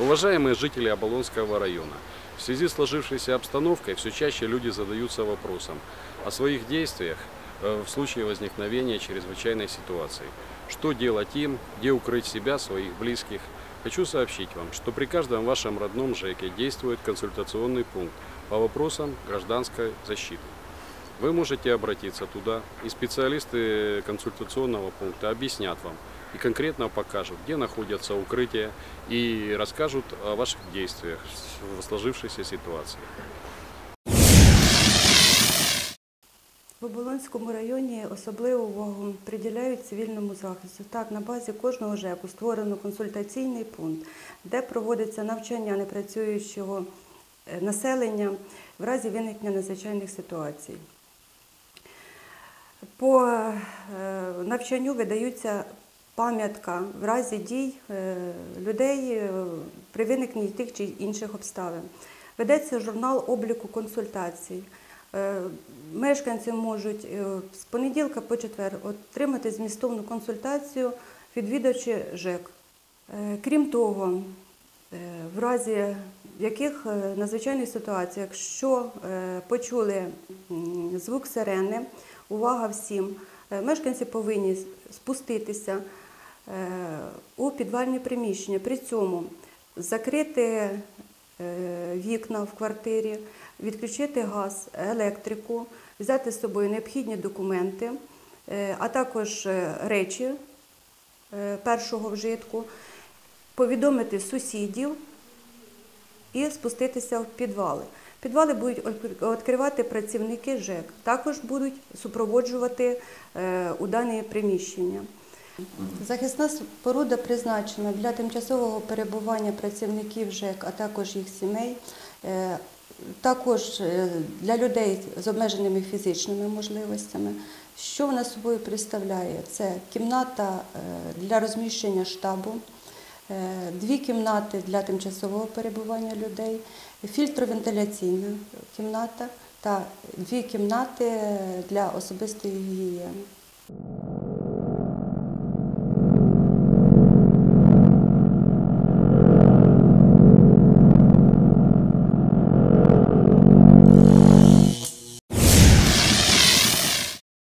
Уважаемые жители Оболонского района, в связи с сложившейся обстановкой все чаще люди задаются вопросом о своих действиях э, в случае возникновения чрезвычайной ситуации. Что делать им, где укрыть себя, своих близких. Хочу сообщить вам, что при каждом вашем родном ЖЭКе действует консультационный пункт по вопросам гражданской защиты. Вы можете обратиться туда, и специалисты консультационного пункта объяснят вам и конкретно покажут, где находятся укрытия и расскажут о ваших действиях в сложившейся ситуации. В Оболонському районі особливу увагу приділяють цивільному захисту. Так, на базі кожного ЖЕКу створено консультаційний пункт, де проводиться навчання непрацюючого е, населення в разі виникнення надзвичайних ситуацій. По е, навчанню видаються пам'ятка в разі дій е, людей е, при виникненні тих чи інших обставин. Ведеться журнал обліку консультацій. Мешканці можуть з понеділка по четвер отримати змістовну консультацію, відвідавши ЖЕК. Крім того, в разі яких надзвичайних ситуацій, якщо почули звук сирени, увага всім, е, мешканці повинні спуститися е, у підвальні приміщення. При цьому закрити е, вікна в квартирі, відключити газ, електрику, взяти з собою необхідні документи, а також речі першого вжитку, повідомити сусідів і спуститися в підвали. Підвали будуть відкривати працівники ЖЕК, також будуть супроводжувати е, у дані приміщення. Захисна споруда призначена для тимчасового перебування працівників ЖЕК, а також їх сімей, е, також е, для людей з обмеженими фізичними можливостями. Що вона собою представляє? Це кімната для розміщення штабу, дві кімнати для тимчасового перебування людей, фільтровентиляційна кімната та дві кімнати для особистої гігієни.